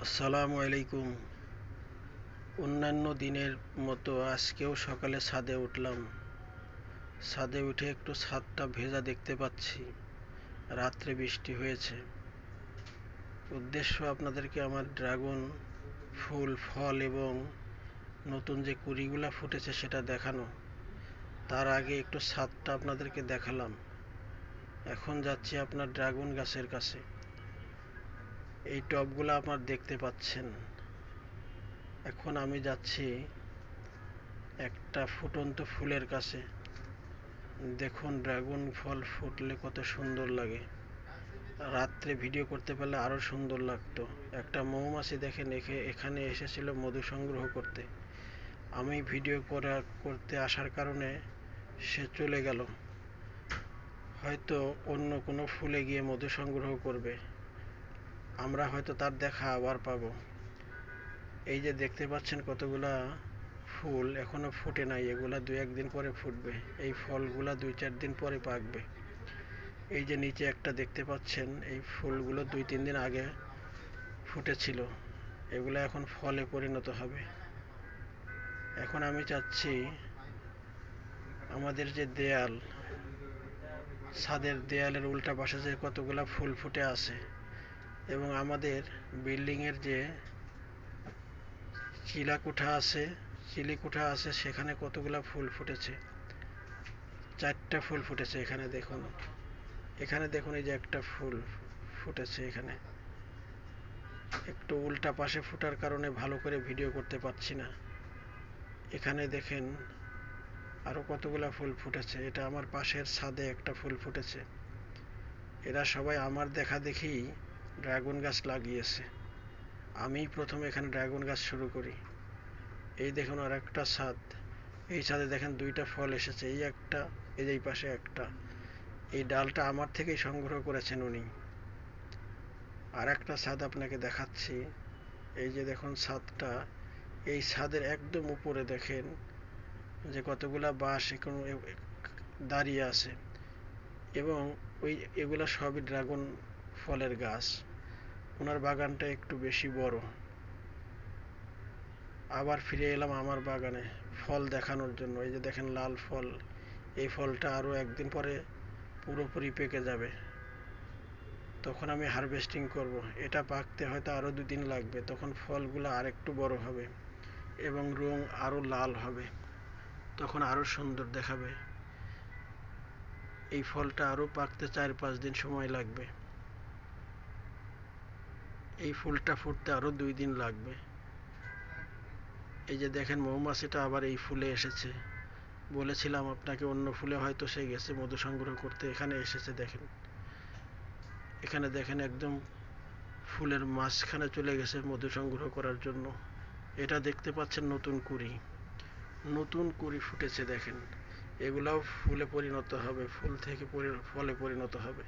আসসালামু আলাইকুম। অন্যান্য দিনের মতো আজকেও সকালে ছাদে উঠলাম। ছাদে উঠে একটু ছাদটা ভেজা দেখতে পাচ্ছি। রাত্রে বৃষ্টি হয়েছে। উদ্দেশ্য আপনাদেরকে আমার ড্রাগন ফুল, ফল এবং নতুন যে কুড়িগুলা ফুটেছে সেটা দেখানো। তার আগে একটু ছাদটা আপনাদেরকে দেখালাম। এখন যাচ্ছি আপনার ড্রাগন গাছের কাছে। এই টবগুলো আপনার দেখতে পাচ্ছেন। এখন আমি যাচ্ছি একটা ফুটন্ত ফুলের কাছে। দেখুন, ড্রাগন ফল ফুটলে কত সুন্দর লাগে। রাত্রে ভিডিও করতে পারলে আরও সুন্দর লাগতো। একটা মৌমাছি দেখেন এখানে এসেছিল মধু সংগ্রহ করতে। আমি ভিডিও করা, করতে আসার কারণে সে চলে গেল। হয়তো অন্য কোনো ফুলে গিয়ে মধু সংগ্রহ করবে। আমরা হয়তো তার দেখা আবার পাব। এই যে দেখতে পাচ্ছেন কতগুলা ফুল এখনও ফুটে নাই, এগুলা দু একদিন পরে ফুটবে। এই ফলগুলা দুই চার দিন পরে পাকবে। এই যে নিচে একটা দেখতে পাচ্ছেন, এই ফুলগুলো দুই তিন দিন আগে ফুটেছিল। এগুলো এখন ফলে পরিণত হবে। এখন আমি চাচ্ছি আমাদের যে দেয়াল, ছাদের দেয়ালের উল্টা পাশে যে কতগুলা ফুল ফুটে আছে এবং আমাদের বিল্ডিংয়ের যে চিলাকুঠা আছে, চিলিকুঠা আছে, সেখানে কতগুলা ফুল ফুটেছে? চারটা ফুল ফুটেছে এখানে দেখুন। এখানে দেখুন এই যে একটা ফুল ফুটেছে এখানে। একটু উল্টা পাশে ফুটার কারণে ভালো করে ভিডিও করতে পারছি না। এখানে দেখেন আরও কতগুলা ফুল ফুটেছে। এটা আমার পাশের ছাদে একটা ফুল ফুটেছে। এরা সবাই আমার দেখা দেখি ড্রাগন গাছ লাগিয়েছে। আমি প্রথম এখানে ড্রাগন গাছ শুরু করি। এই দেখুন আর একটা ছাদ। এই ছাদে দেখেন দুইটা ফল এসেছে। এই একটা, এই যে পাশে একটা। এই ডালটা আমার থেকেই সংগ্রহ করেছেন উনি। আর একটা ছাদ আপনাকে দেখাচ্ছি। এই যে দেখুন ছাদটা। এই ছাদের একদম উপরে দেখেন যে কতগুলা বাঁশ এখন দাঁড়িয়ে আছে। এবং ওই, এগুলা সবই ড্রাগন ফলের গাছ। ওনার বাগানটা একটু বেশি বড়। আবার ফিরে এলাম আমার বাগানে ফল দেখানোর জন্য। এই যে দেখেন লাল ফল, এই ফলটা আরও একদিন পরে পুরোপুরি পেকে যাবে। তখন আমি হারভেস্টিং করব। এটা পাকতে হয়তো আরও দুদিন লাগবে। তখন ফলগুলো আর একটু বড় হবে এবং রং আরও লাল হবে। তখন আরও সুন্দর দেখাবে। এই ফলটা আরও পাকতে চার পাঁচ দিন সময় লাগবে। এই ফুলটা ফুটতে আরও দুই দিন লাগবে। এই যে দেখেন মৌমাছিটা আবার এই ফুলে এসেছে। বলেছিলাম আপনাকে অন্য ফুলে হয়তো সে গেছে মধু সংগ্রহ করতে, এখানে এসেছে দেখেন। এখানে দেখেন একদম ফুলের মাঝখানে চলে গেছে মধু সংগ্রহ করার জন্য। এটা দেখতে পাচ্ছেন নতুন কুড়ি। নতুন কুড়ি ফুটেছে দেখেন। এগুলাও ফুলে পরিণত হবে, ফুল থেকে ফলে পরিণত হবে।